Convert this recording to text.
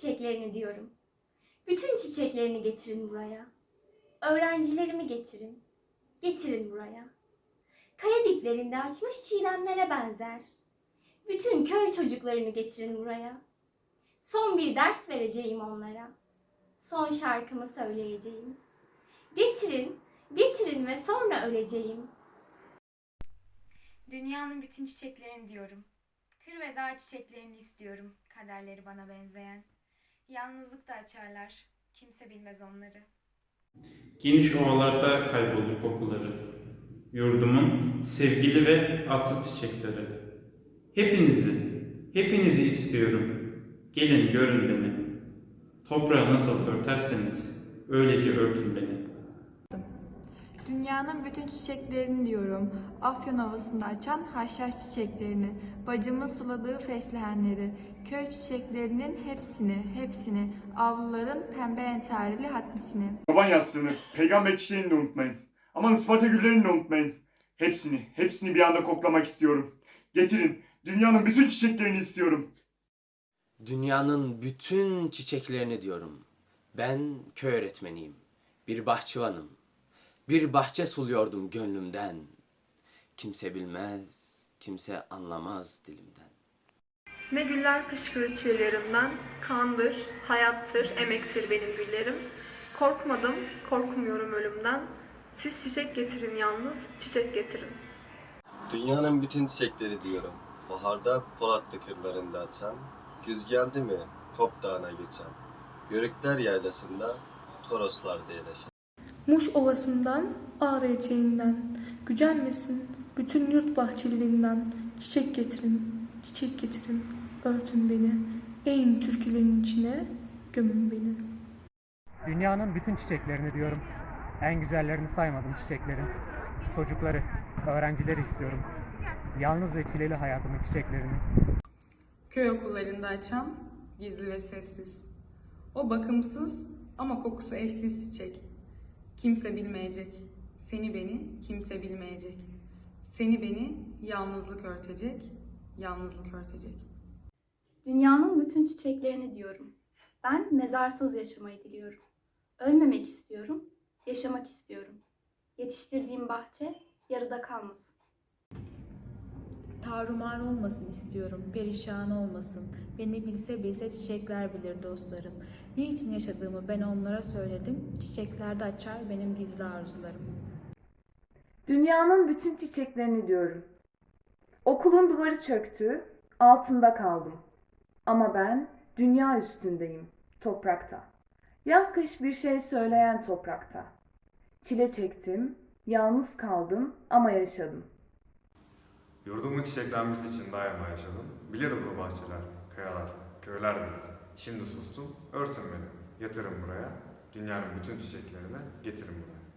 çiçeklerini diyorum. Bütün çiçeklerini getirin buraya. Öğrencilerimi getirin. Getirin buraya. Kaya diplerinde açmış çiğdemlere benzer. Bütün köy çocuklarını getirin buraya. Son bir ders vereceğim onlara. Son şarkımı söyleyeceğim. Getirin, getirin ve sonra öleceğim. Dünyanın bütün çiçeklerini diyorum. Kır ve dağ çiçeklerini istiyorum, kaderleri bana benzeyen. Yalnızlıkta açarlar, kimse bilmez onları. Geniş ovalarda kaybolur kokuları. Yurdumun sevgili ve atsız çiçekleri. Hepinizi, hepinizi istiyorum. Gelin görün beni. Toprağı nasıl örterseniz öylece örtün beni. Dünyanın bütün çiçeklerini diyorum. Afyon havasında açan haşhaş çiçeklerini, bacımın suladığı fesleğenleri, köy çiçeklerinin hepsini, hepsini, avluların pembe entarili hatmisini. Çoban yastığını, peygamber çiçeğini de unutmayın. Aman Isparta güllerini de unutmayın. Hepsini, hepsini bir anda koklamak istiyorum. Getirin, dünyanın bütün çiçeklerini istiyorum. Dünyanın bütün çiçeklerini diyorum. Ben köy öğretmeniyim. Bir bahçıvanım. Bir bahçe suluyordum gönlümden. Kimse bilmez, kimse anlamaz dilimden. Ne güller fışkırır çiğlerimden, kandır, hayattır, emektir benim güllerim. Korkmadım, korkmuyorum ölümden. Siz çiçek getirin yalnız, çiçek getirin. Dünyanın bütün çiçekleri diyorum. Baharda Polatlı kırlarında açan, güz geldi mi Kop Dağı'na geçen. Yörükler yaylasında Toroslarda yaşayan. Muş ovasından, ağrı eteğinden, gücenmesin bütün yurt bahçelerinden, çiçek getirin, çiçek getirin, örtün beni, eğin türkülerin içine, gömün beni. Dünyanın bütün çiçeklerini diyorum. En güzellerini saymadım çiçeklerin. Çocukları, öğrencileri istiyorum. Yalnız ve çileli hayatımın çiçeklerini. Köy okullarında açan gizli ve sessiz. O bakımsız ama kokusu eşsiz çiçek. Kimse bilmeyecek. Seni beni kimse bilmeyecek. Seni beni yalnızlık örtecek, yalnızlık örtecek. Dünyanın bütün çiçeklerini diyorum. Ben mezarsız yaşamayı diliyorum. Ölmemek istiyorum, yaşamak istiyorum. Yetiştirdiğim bahçe yarıda kalmasın. Tarumar olmasın istiyorum, perişan olmasın. Beni bilse bilse çiçekler bilir dostlarım. Niçin yaşadığımı ben onlara söyledim. Çiçeklerde açar benim gizli arzularım. Dünyanın bütün çiçeklerini diyorum. Okulun duvarı çöktü, altında kaldım. Ama ben dünya üstündeyim, toprakta. Yaz kış bir şey söyleyen toprakta. Çile çektim, yalnız kaldım ama yaşadım. Yurdumun çiçeklenmesi için daima yaşadım. Bilirim bu bahçeler, kayalar, köyler bilir. Şimdi sustum, örtün beni. Yatırın buraya. Dünyanın bütün çiçeklerini getirin buraya.